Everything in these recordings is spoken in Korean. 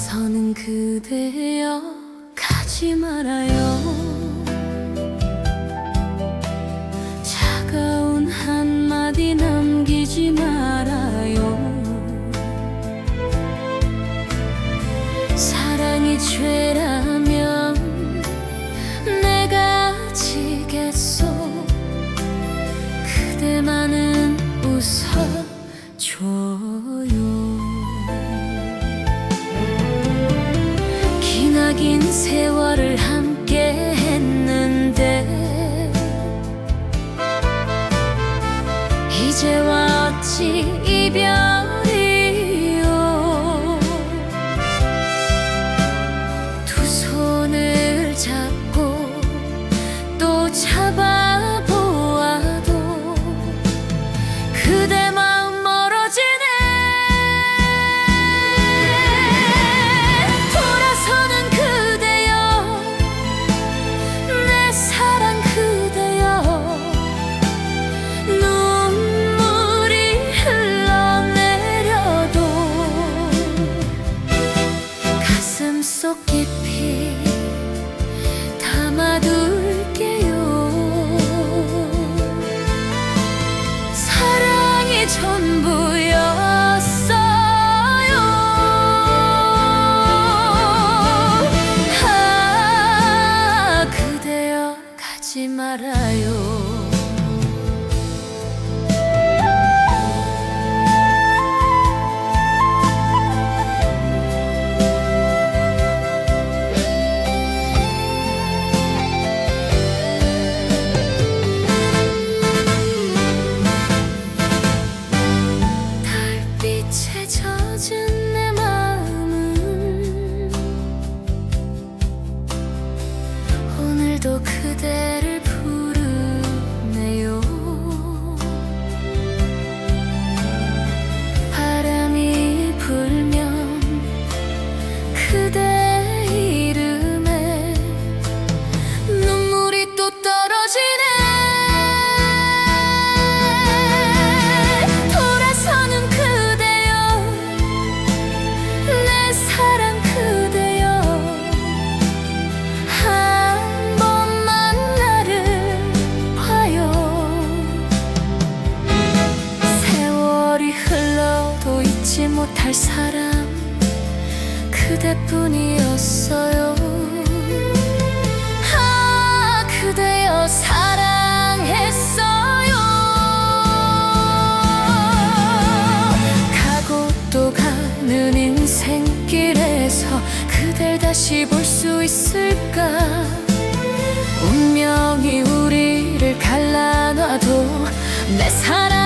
나서는 그대여 가지 말아요. skins here. 또 그대를 할 사람 그대뿐이었어요. 아 그대여 사랑했어요. 가고 또 가는 인생길에서 그댈 다시 볼 수 있을까? 운명이 우리를 갈라놔도 내 사랑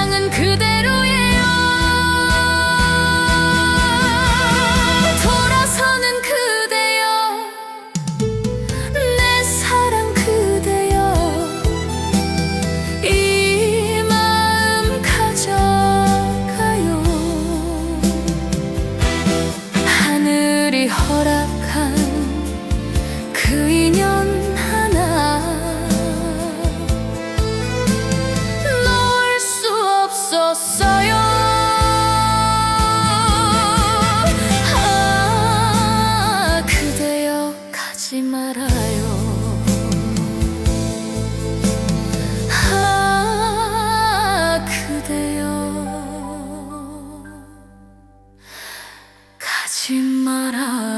허락한 그 인연 하나. 놓을 수 없었어요. 아 그대여 가지 말아요. tomorrow